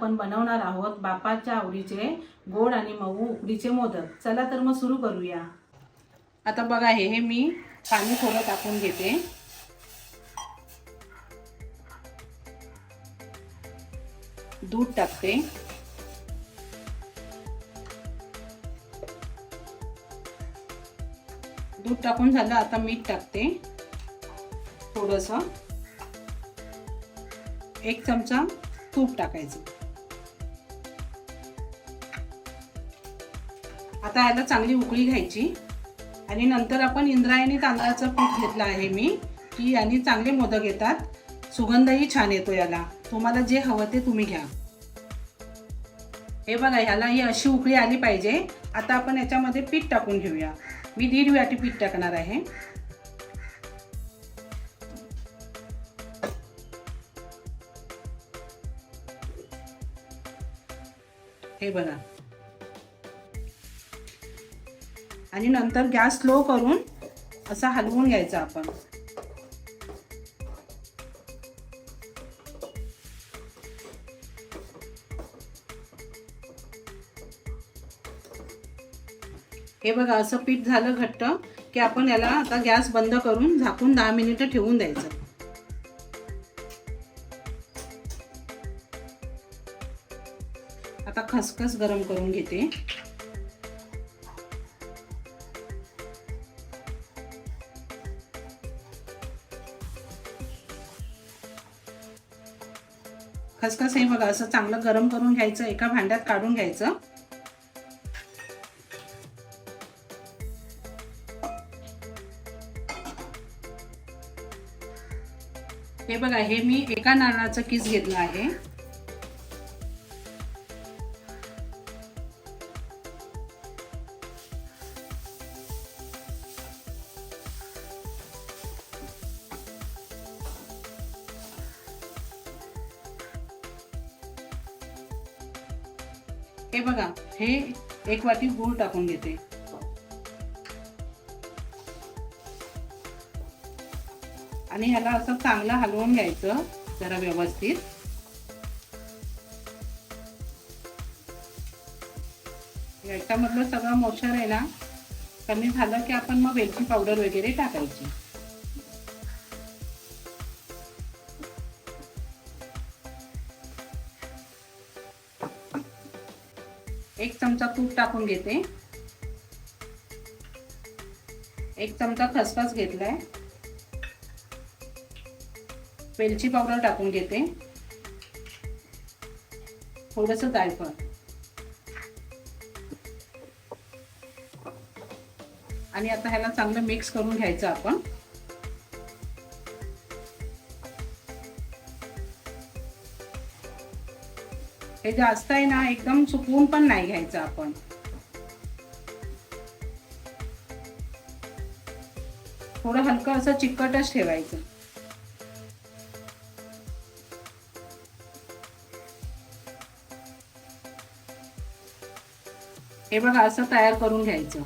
आपण बनवणार आहोत बापाच्या आवडीचे गोड आणि मऊ उकडीचे मोदक. चला तर मग सुरू करूया. आता बघा हे हे मी पाणी थोडं टाकून घेते. दूध टाकते. दूध टाकून झालं आता मीठ टाकते. थोडंसं. एक चमचा तूप टाकायचं. आता याला चांगली उकळी घ्यायची. आणि नंतर आपण इंद्रायणी तांदळाचं पीठ घेतलं आहे मी की याने चांगले मोदक येतात. सुगंधही छान येतो याला. तुम्हाला जे हवं ते तुम्ही घ्या. हे बघा ह्याला ही अशी उकळी आली पाहिजे. आता आपण याच्यामध्ये पीठ टाकून घेऊया. मी दीड वाटी पीठ टाकणार आहे. हे बघा. आणि नंतर गॅस स्लो करून असा हलवून घ्यायचा आपण. हे बघा असं पीठ झालं घट्ट की आपण याला आता गॅस बंद करून झाकून दहा मिनिटं ठेवून द्यायचं. आता खसखस गरम करून घेते. खसखस हे बघा असं चांगलं गरम करून घ्यायचं एका भांड्यात काढून घ्यायचं. हे बघा हे मी एका नारळाचं किस घेतलं आहे. हे बघा हे एक वाटी गूळ टाकून घेते. आणि ह्याला असं चांगलं हलवून घ्यायचं जरा व्यवस्थित. याच्यामधलं सगळं मोशर आहे ना कमी झालं की आपण मग वेलची पावडर वगैरे टाकायची. चमचा तूप टाकून घेते. एक चमचा खसखस घेतलाय. वेलची पावडर टाकून घेते. थोडस जायफळ. आणि आता ह्याला चांगलं मिक्स करून घ्यायचं आपण. हे जास्त आहे ना एकदम चुकवून पण नाही घ्यायचं आपण. थोडं हलकं असं चिकटच ठेवायचं. हे बघा असं तयार करून घ्यायचं.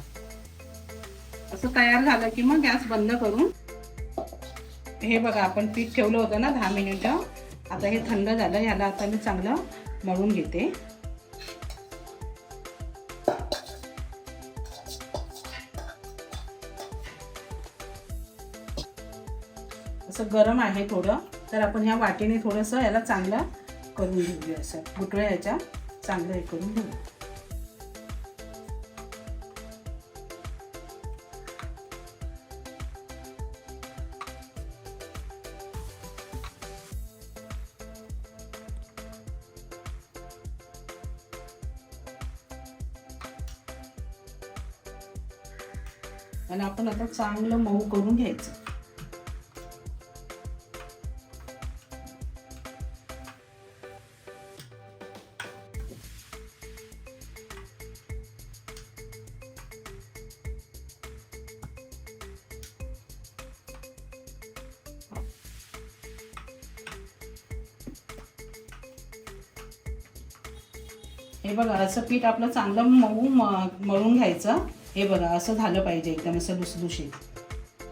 असं तयार झालं की मग गॅस बंद करून हे बघा आपण पीठ ठेवलं होतं ना दहा मिनिटं. आता हे थंड झालं ह्याला आता मी चांगलं मळून घेते. असं गरम आहे थोडं तर आपण ह्या वाटीने थोडंसं याला चांगलं करून घेऊया असं. गुटळ्या याच्या चांगलं हे करून घेऊ आणि आता चांगलं मऊ करून घ्यायचं. हे बघा असं पीठ आपलं चांगलं मऊ मळून घ्यायचं. हे बघा असं झालं पाहिजे एकदम असं लुसलुशीत.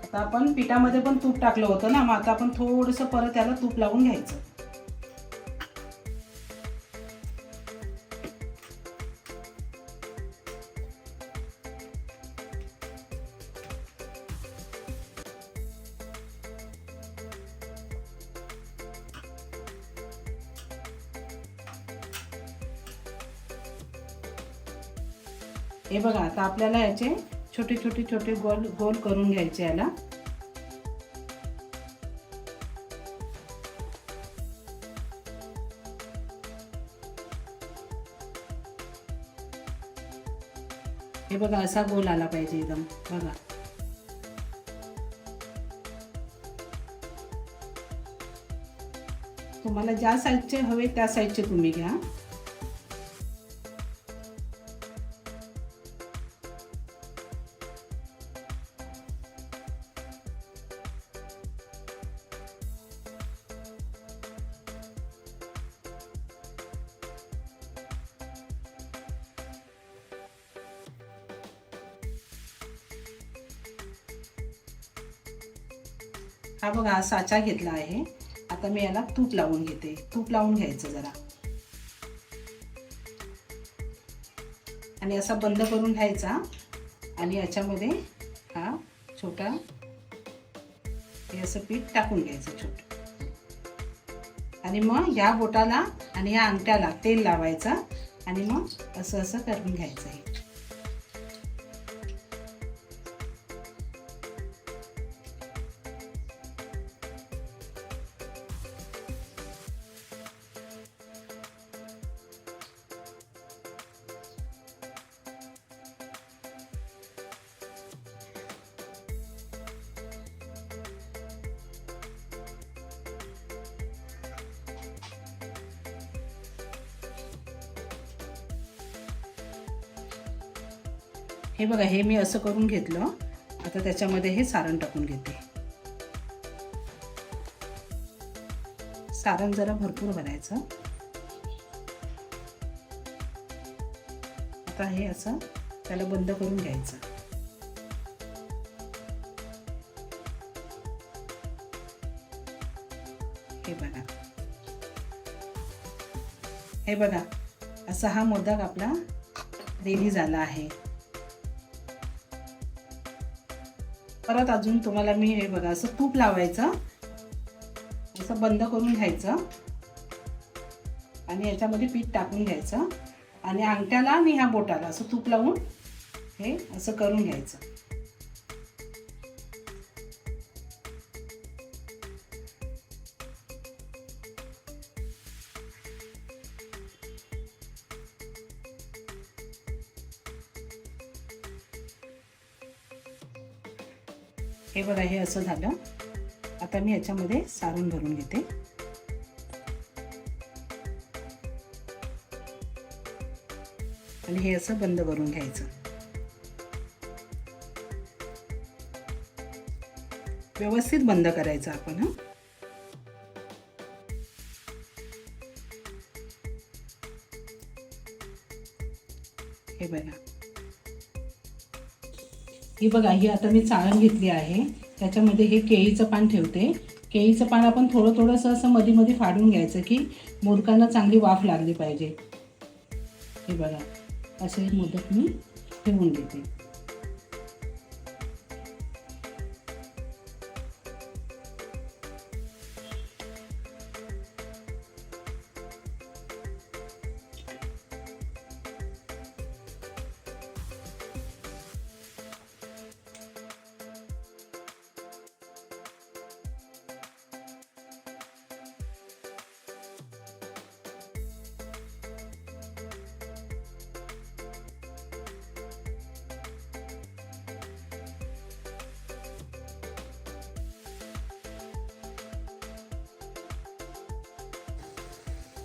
आता आपण पिठामध्ये पण तूप टाकलं होतं ना मग आता आपण थोडंसं परत त्याला तूप लावून घ्यायचं. हे बघा आता आपल्याला याचे छोटे छोटे छोटे गोल गोल करून घ्यायचे याला. हे बघा असा गोल आला पाहिजे एकदम बघा. तुम्हाला ज्या साईजचे हवे त्या साईजचे तुम्ही घ्या. हा बघा साचा घेतला आहे. आता मी याला तूप लावून घेते. तूप लावून घ्यायचं जरा. आणि असा बंद करून घ्यायचा. आणि याच्यामध्ये हा छोटा हे असं पीठ टाकून घ्यायचं छोट. आणि मग ह्या बोटाला आणि ह्या अंगठ्याला तेल लावायचं. आणि मग असं असं करून घ्यायचं आहे हे बघा हे मी असं करून घेतलं. आता त्याच्यामध्ये हे सारण टाकून घेते. सारण जरा भरपूर भरायचं. आता हे असं त्याला बंद करून घ्यायचं. हे बघा. हे बघा असा हा मोदक आपला रेडी झाला आहे. परत अजून तुम्हाला मी हे बघा असं तूप लावायचं. असं बंद करून घ्यायचं. आणि याच्यामध्ये पीठ टाकून घ्यायचं. आणि अंगठ्याला आणि ह्या बोटाला असं तूप लावून हे असं करून घ्यायचं. हे बघा हे असं झालं. आता मी याच्यामध्ये सारण भरून घेते. आणि हे असं बंद करून घ्यायचं. व्यवस्थित बंद करायचं आपण हं. हे बघा. ही बघा ही आता मी चाळण घेतली आहे. त्याच्यामध्ये हे केळीचं पान ठेवते. केळीचं पान आपण थोडं थोडंसं असं मध्ये मध्ये फाडून घ्यायचं की मोदकांना चांगली वाफ लागली पाहिजे. हे बघा असे मोदक मी ठेवून घेते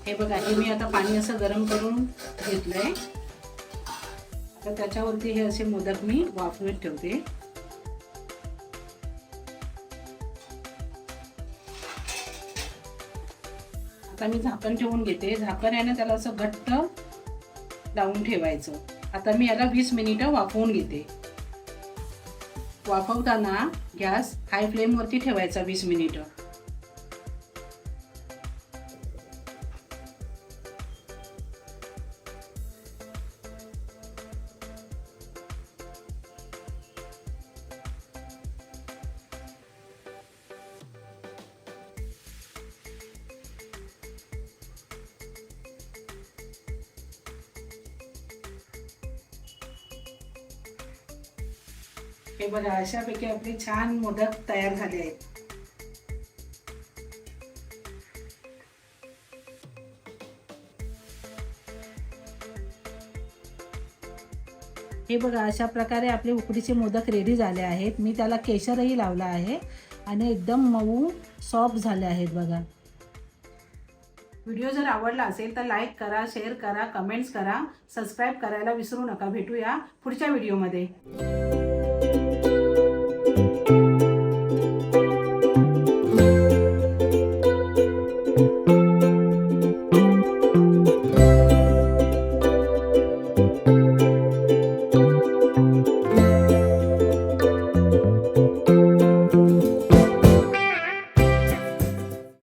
हे बघा हे मी आता पाणी असं गरम करून घेतलंय. तर त्याच्यावरती हे असे मोदक मी वाफवत ठेवते. आता मी झाकण ठेवून घेते. झाकण याने त्याला असं घट्ट लावून ठेवायचं. आता मी याला वीस मिनिटं वाफवून घेते. वाफवताना गॅस हाय फ्लेमवरती ठेवायचा वीस मिनिटं. हे बघा अशापैकी आपले छान मोदक तयार झाले आहेत. हे बघा अशा प्रकारे आपले उकडीचे मोदक रेडी झाले आहेत. मी त्याला केशरही लावला आहे आणि एकदम मऊ सॉफ्ट झाले आहेत बघा. व्हिडिओ जर आवडला असेल तर लाईक करा शेअर करा कमेंट्स करा सबस्क्राईब करायला विसरू नका. भेटूया पुढच्या व्हिडिओमध्ये